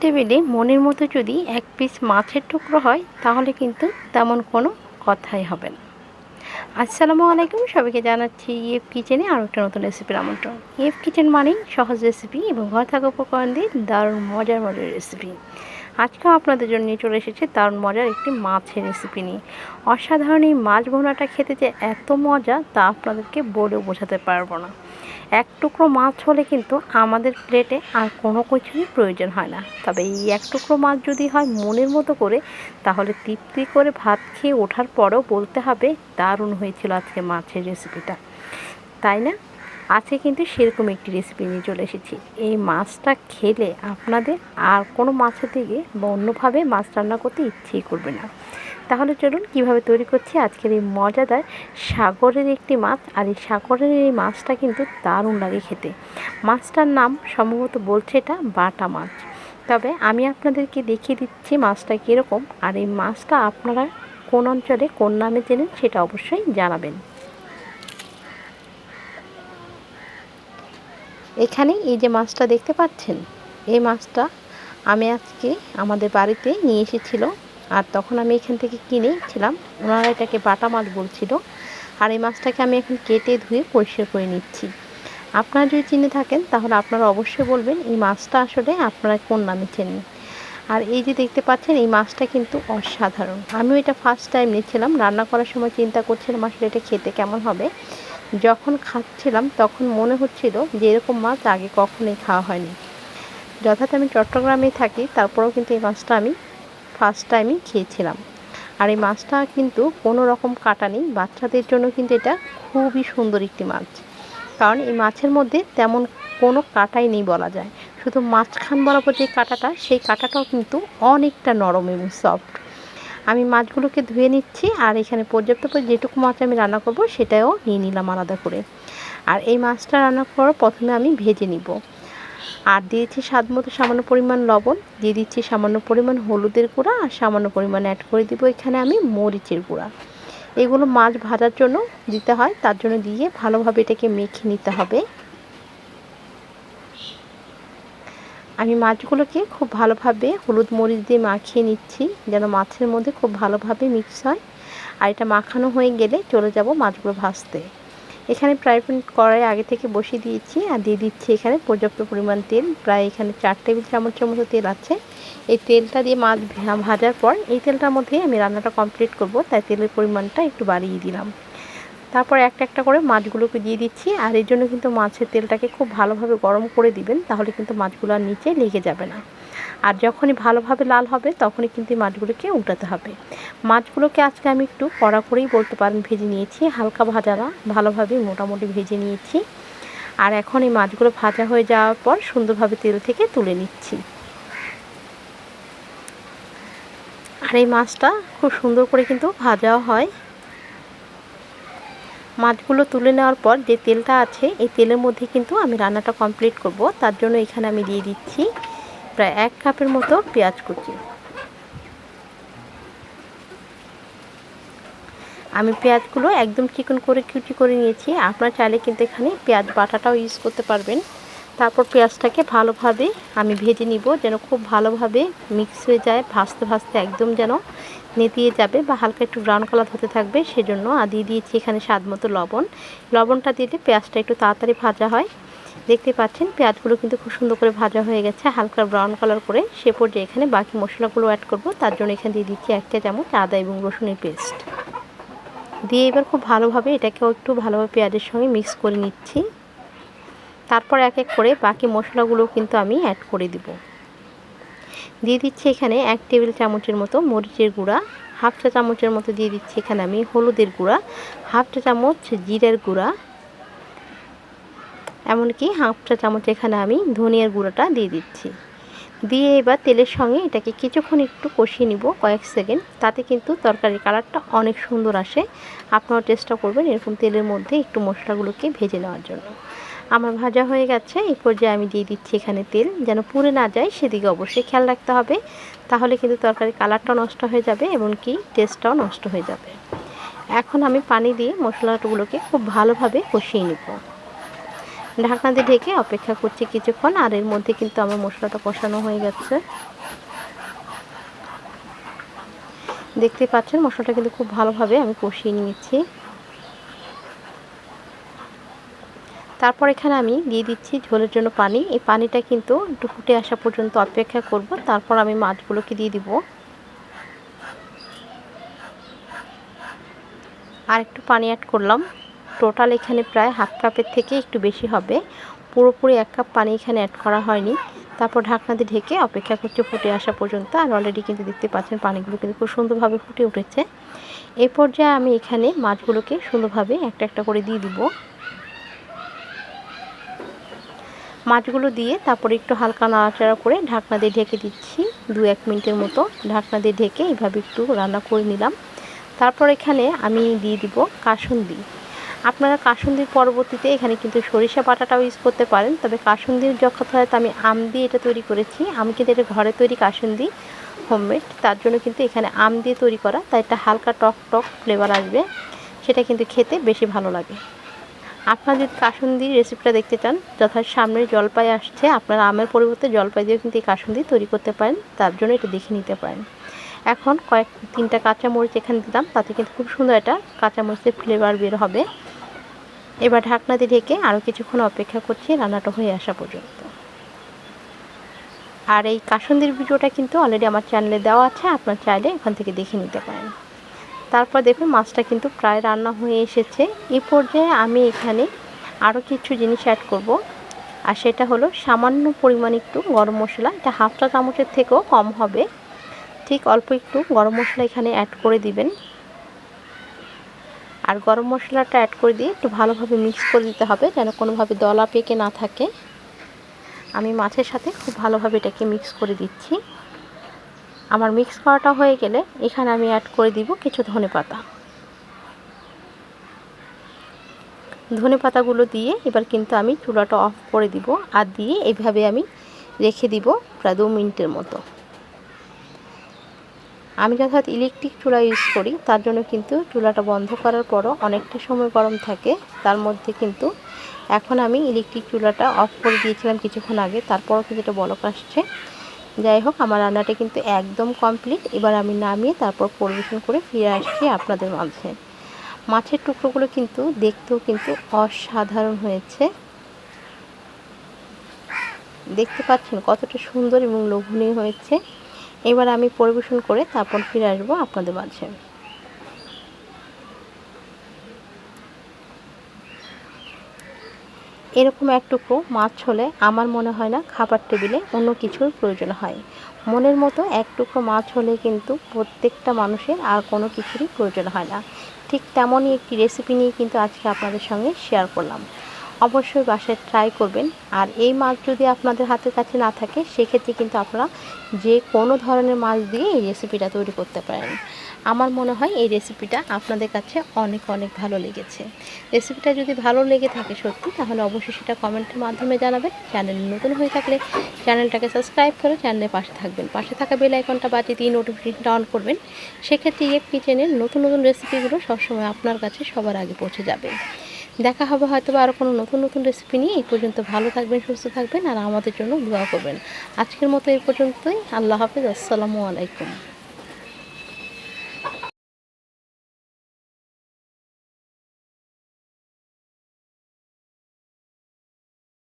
টেবিলে মনের মতো যদি এক পিস মাছের টুকরো হয়, তাহলে কিন্তু তেমন কোনো কথাই হবে না। আসসালামু আলাইকুম, সবাইকে জানাচ্ছি ইএফ কিচেনে আরও একটা নতুন রেসিপির আমন্ত্রণ। ইএফ কিচেন মানেই সহজ রেসিপি এবং ঘর থাকা উপকরণ দিয়ে দারুণ মজার মজার রেসিপি আজকেও আপনাদের জন্য নিয়ে চলে এসেছে দারুণ মজার একটি মাছের রেসিপি নিয়ে। অসাধারণ এই মাছ ভোনাটা খেতে যে এত মজা তা আপনাদেরকে বলেও বোঝাতে পারব না। এক টুকরো মাছ হলে কিন্তু আমাদের প্লেটে আর কোনো কিছুরই প্রয়োজন হয় না। তবে এই এক টুকরো মাছ যদি হয় মনের মতো করে, তাহলে তৃপ্তি করে ভাত খেয়ে ওঠার পরেও বলতে হবে, দারুণ হয়েছিল আজকে মাছের রেসিপিটা তাই না? আজকে কিন্তু সেরকম একটি রেসিপি নিয়ে চলে এসেছি। এই মাছটা খেলে আপনাদের আর কোনো মাছের দিকে বা অন্যভাবে মাছ রান্না করতে ইচ্ছেই করবে না। তাহলে চলুন কীভাবে তৈরি করছি আজকের এই মজাদার সাগরের একটি মাছ। আর এই সাগরের এই মাছটা কিন্তু দারুণ লাগে খেতে। মাছটার নাম সম্ভবত বলছে এটা বাটা মাছ। তবে আমি আপনাদেরকে দেখিয়ে দিচ্ছি মাছটা কীরকম। আর এই মাছটা আপনারা কোন অঞ্চলে কোন নামে চেনেন সেটা অবশ্যই জানাবেন। এখানে এই যে মাছটা দেখতে পাচ্ছেন? এই মাছটা আমি আজকে আমাদের বাড়িতে নিয়ে এসেছিল আর তখন আমি এখান থেকে কিনেছিলাম ওনারা এটাকে বাটা মাছ বলছিল। আর এই মাছটাকে আমি এখন কেটে ধুয়ে পরিষ্কার করে নিচ্ছি। আপনারা যদি চিনে থাকেন, তাহলে আপনারা অবশ্যই বলবেন এই মাছটা আসলে আপনারা কোন নামে চেনেন। আর এই যে দেখতে পাচ্ছেন, এই মাছটা কিন্তু অসাধারণ। আমিও এটা ফার্স্ট টাইম নিচ্ছিলাম। রান্না করার সময় চিন্তা করছিলাম আসলে এটা খেতে কেমন হবে। যখন খাচ্ছিলাম, তখন মনে হচ্ছিল যে এরকম মাছ আগে কখনোই খাওয়া হয়নি। যথাৎ আমি চট্টগ্রামে থাকি, তারপরেও কিন্তু এই মাছটা আমি ফার্স্ট টাইমই খেয়েছিলাম। আর এই মাছটা কিন্তু কোনো রকম কাটা নেই, বাচ্চাদের জন্য কিন্তু এটা খুবই সুন্দর একটি মাছ। কারণ এই মাছের মধ্যে তেমন কোনো কাটাই নেই বলা যায়। শুধু মাঝখান বরাবর যে কাটাটা, সেই কাটাটাও কিন্তু অনেকটা নরম এবং সফট আমি মাছগুলোকে ধুয়ে নিচ্ছি আর এখানে পর্যাপ্ত পর যেটুকু মাছ আমি রান্না করব সেটাও নিয়ে নিলাম আলাদা করে। আর এই মাছটা রান্না করার প্রথমে আমি ভেজে নিব। আর দিয়েছি স্বাদ মতো সামান্য পরিমাণ লবণ, দিয়ে দিচ্ছি সামান্য পরিমাণ হলুদের গুঁড়া আর সামান্য পরিমাণ অ্যাড করে দিব এখানে আমি মরিচের গুঁড়া। এগুলো মাছ ভাজার জন্য দিতে হয়, তার জন্য দিয়ে ভালোভাবে এটাকে মেখে নিতে হবে। আমি মাছগুলোকে খুব ভালোভাবে হলুদ মরিচ দিয়ে মাখিয়ে নিচ্ছি, যেন মাছের মধ্যে খুব ভালোভাবে মিক্স হয়। আর এটা মাখানো হয়ে গেলে চলে যাব মাছগুলো ভাজতে। এখানে প্যান কড়াই আগে থেকে বসিয়ে দিয়েছি আর দিয়ে দিচ্ছি এখানে পর্যাপ্ত পরিমাণ তেল। প্রায় এখানে চার টেবিল চামচের মতো তেল আছে। এই তেলটা দিয়ে মাছ ভাজার পর এই তেলটার মধ্যেই আমি রান্নাটা কমপ্লিট করব, তাই তেলের পরিমাণটা একটু বাড়িয়ে দিলাম। তারপর একটা একটা করে মাছগুলোকে দিয়ে দিচ্ছি, আর এর জন্য কিন্তু মাছের তেলটাকে খুব ভালোভাবে গরম করে দিবেন, তাহলে কিন্তু মাছগুলো আর নিচে লেগে যাবে না। আর যখনই ভালোভাবে লাল হবে, তখনই কিন্তু মাছগুলোকে উল্টাতে হবে। মাছগুলোকে আজকে আমি একটু কড়া করেই বলতে পারেন ভেজে নিয়েছি, হালকা ভাজা না, ভালোভাবে মোটামুটি ভেজে নিয়েছি। আর এখন এই মাছগুলো ভাজা হয়ে যাওয়ার পর সুন্দরভাবে তেল থেকে তুলে নিচ্ছি। আর এই মাছটা খুব সুন্দর করে কিন্তু ভাজাও হয়। মাছগুলো তুলে নেওয়ার পর যে তেলটা আছে, এই তেলের মধ্যে কিন্তু আমি রান্নাটা কমপ্লিট করব। তার জন্য এখানে আমি দিয়ে দিচ্ছি প্রায় এক কাপের মতো পেঁয়াজ কুচি। আমি পেঁয়াজগুলো একদম চিকন করে কুচি করে নিয়েছি। আপনার চাইলে কিন্তু এখানে পেঁয়াজ বাটাটাও ইউজ করতে পারবেন। তারপর পেঁয়াজটাকে ভালোভাবে আমি ভেজে নিব যেন খুব ভালোভাবে মিক্স হয়ে যায়, ভাজতে ভাজতে একদম যেন নেতিয়ে যাবে বা হালকা একটু ব্রাউন কালার হতে থাকবে, সেজন্য আর দিয়ে দিয়েছি এখানে স্বাদ মতো লবণ। লবণটা দিলে পেঁয়াজটা একটু তাড়াতাড়ি ভাজা হয়। দেখতে পাচ্ছেন পেঁয়াজগুলো কিন্তু খুব সুন্দর করে ভাজা হয়ে গেছে, হালকা ব্রাউন কালার করে। সে পর্যায়ে এখানে বাকি মশলাগুলো অ্যাড করব। তার জন্য এখানে দিয়ে দিচ্ছি একটা চামচ আদা এবং রসুনের পেস্ট দিয়ে এবার খুব ভালোভাবে এটাকেও একটু ভালোভাবে পেঁয়াজের সঙ্গে মিক্স করে নিচ্ছি। তারপর এক এক করে বাকি মশলাগুলো কিন্তু আমি অ্যাড করে দিব। দিয়ে দিচ্ছি এখানে এক টেবিল চামচের মতো মরিচের গুঁড়া, হাফ চা চামচের মতো দিয়ে দিচ্ছি এখানে আমি হলুদের গুঁড়া, হাফ চা চামচ জিরের গুঁড়া, এমনকি হাফ চা চামচ এখানে আমি ধনিয়ার গুঁড়োটা দিয়ে দিচ্ছি। দিয়ে এবার তেলের সঙ্গে এটাকে কিছুক্ষণ একটু কষিয়ে নিব কয়েক সেকেন্ড, তাতে কিন্তু তরকারির কালারটা অনেক সুন্দর আসে। আপনারা চেষ্টা করবেন এরকম তেলের মধ্যে একটু মশলাগুলোকে ভেজে নেওয়ার জন্য। আমার ভাজা হয়ে গেছে। এই পর্যায়ে আমি দিয়ে দিচ্ছি এখানে তেল। যেন পুড়ে না যায়, সেদিকে অবশ্যই খেয়াল রাখতে হবে। তাহলে কিন্তু তরকারির কালারটাও নষ্ট হয়ে যাবে, এমনকি টেস্টটাও নষ্ট হয়ে যাবে। এখন আমি পানি দিয়ে মশলাগুলোকে খুব ভালোভাবে কষিয়ে নেব। ঢাকনা দিয়ে ঢেকে অপেক্ষা করছি কিছুক্ষণ, আর এর মধ্যে কিন্তু আমার মশলাটা কষানো হয়ে গেছে। দেখতে পাচ্ছেন, মশলাটা কিন্তু খুব ভালোভাবে আমি কষিয়ে নিয়েছি। তারপর এখানে আমি দিয়ে দিচ্ছি ঝোলের জন্য পানি। এই পানিটা কিন্তু একটু ফুটে আসা পর্যন্ত অপেক্ষা করব। তারপর আমি মাছগুলোকে দিয়ে দিব। আর একটু পানি অ্যাড করলাম। টোটাল এখানে প্রায় হাফ কাপের থেকে একটু বেশি হবে। পুরোপুরি এক কাপ পানি এখানে অ্যাড করা হয়নি। তারপর ঢাকনা দিয়ে ঢেকে অপেক্ষা করছে ফুটে আসা পর্যন্ত। আর অলরেডি কিন্তু দেখতে পাচ্ছেন পানিগুলো কিন্তু খুব সুন্দরভাবে ফুটে উঠেছে। এই পর্যায়ে আমি এখানে মাছগুলোকে সুন্দরভাবে একটা একটা করে দিয়ে দিব। মাছগুলো দিয়ে তারপরে একটু হালকা নাড়াচাড়া করে ঢাকনা দিয়ে ঢেকে দিচ্ছি, দু এক মিনিটের মতো ঢাকনা দিয়ে ঢেকে এইভাবে একটু রান্না করে নিলাম। তারপর এখানে আমি দিয়ে দিব কাসুন্দি। আপনারা কাসুন্দির পরবর্তীতে এখানে কিন্তু সরিষা বাটাটাও ইউজ করতে পারেন, তবে কাসুন্দির যথাযথ আমি আম দিয়ে এটা তৈরি করেছি। আমি কিন্তু এটা ঘরে তৈরি কাসুন্দি হোমমেড তার জন্য কিন্তু এখানে আম দিয়ে তৈরি করা, তাই একটা হালকা টক টক ফ্লেভার আসবে, সেটা কিন্তু খেতে বেশি ভালো লাগে। আপনারা যদি কাসুন্দি রেসিপিটা দেখতে চান, যথা সামনে জলপাই আসছে, আপনারা আমের পরিবর্তে জলপাই দিয়েও কিন্তু এই কাসুন্দি তৈরি করতে পারেন, তার জন্য এটা দেখে নিতে পারেন। এখন কয়েক, তিনটা কাঁচামরিচ এখানে দিলাম, তাতে কিন্তু খুব সুন্দর একটা কাঁচামরিচের ফ্লেভার বের হবে। এবার ঢাকনা দিয়ে ঢেকে আরও কিছুক্ষণ অপেক্ষা করছি, রান্নাটা হয়ে আসা পর্যন্ত। আর এই কাসন্দির ভিডিওটা কিন্তু অলরেডি আমার চ্যানেলে দেওয়া আছে, আপনার চাইলে এখান থেকে দেখে নিতে পারেন। তারপর দেখুন মাছটা কিন্তু প্রায় রান্না হয়ে এসেছে। এই পর্যায়ে আমি এখানে আরও কিছু জিনিস অ্যাড করব। আর সেটা হলো সামান্য পরিমাণ একটু গরম মশলা, এটা হাফ চা চামচের থেকেও কম হবে। ঠিক অল্প একটু গরম মশলা এখানে অ্যাড করে দিবেন। আর গরম মশলাটা অ্যাড করে দিয়ে একটু ভালোভাবে মিক্স করে দিতে হবে, যেন কোনোভাবে দলা পেকে না থাকে। আমি মাছের সাথে খুব ভালোভাবে এটাকে মিক্স করে দিচ্ছি। আমার মিক্স করাটা হয়ে গেলে এখানে আমি অ্যাড করে দিব কিছু ধনে পাতা। ধনে পাতাগুলো দিয়ে এবার কিন্তু আমি চুলাটা অফ করে দিব আর দিয়ে এইভাবে আমি রেখে দিব প্রায় দু মিনিটের মতো। আমি যথাৎ ইলেকট্রিক চুলা ইউজ করি, তার জন্য কিন্তু চুলাটা বন্ধ করার পরও অনেকটা সময় গরম থাকে। তার মধ্যে কিন্তু এখন আমি ইলেকট্রিক চুলাটা অফ করে দিয়েছিলাম কিছুক্ষণ আগে, তারপরও কিন্তু এটা বলক আসছে। যাই হোক, আমার রান্নাটা কিন্তু একদম কমপ্লিট এবার আমি নামিয়ে তারপর পরিবেশন করে ফিরে আসছি আপনাদের মাঝে। মাছের টুকরোগুলো কিন্তু দেখতেও কিন্তু অসাধারণ হয়েছে। দেখতে পাচ্ছেন কতটা সুন্দর এবং লোভনীয় হয়েছে। এবার আমি পরিবেশন করে তারপর ফিরে আসব আপনাদের মাঝে। এরকম এক টুকরো মাছ হলে আমার মনে হয় না খাবার টেবিলে অন্য কিছুর প্রয়োজন হয়। মনের মতো এক টুকরো মাছ হলে কিন্তু প্রত্যেকটা মানুষের আর কোনো কিছুরই প্রয়োজন হয় না। ঠিক তেমনই একটি রেসিপি নিয়ে কিন্তু আজকে আপনাদের সঙ্গে শেয়ার করলাম। অবশ্যই বাসায় ট্রাই করবেন। আর এই মাছ যদি আপনাদের হাতের কাছে না থাকে, সেক্ষেত্রে কিন্তু আপনারা যে কোনো ধরনের মাছ দিয়ে এই রেসিপিটা তৈরি করতে পারেন। আমার মনে হয় এই রেসিপিটা আপনাদের কাছে অনেক অনেক ভালো লেগেছে। রেসিপিটা যদি ভালো লেগে থাকে সত্যি, তাহলে অবশ্যই সেটা কমেন্টের মাধ্যমে জানাবেন। চ্যানেল নতুন হয়ে থাকলে চ্যানেলটাকে সাবস্ক্রাইব করে চ্যানেলের পাশে থাকবেন। পাশে থাকা বেল আইকনটা বাজিয়ে দিয়ে নোটিফিকেশনটা অন করবেন। সেক্ষেত্রে ইয়ে কিচেনের নতুন নতুন রেসিপিগুলো সবসময় আপনার কাছে সবার আগে পৌঁছে যাবে। দেখা হবে হয়তো আরও কোনো নতুন নতুন রেসিপি নিয়ে। এই পর্যন্ত ভালো থাকবেন, সুস্থ থাকবেন আর আমাদের জন্য দোয়া করবেন। আজকের মতো এই পর্যন্তই। আল্লাহ হাফিজ। আসসালামু আলাইকুম।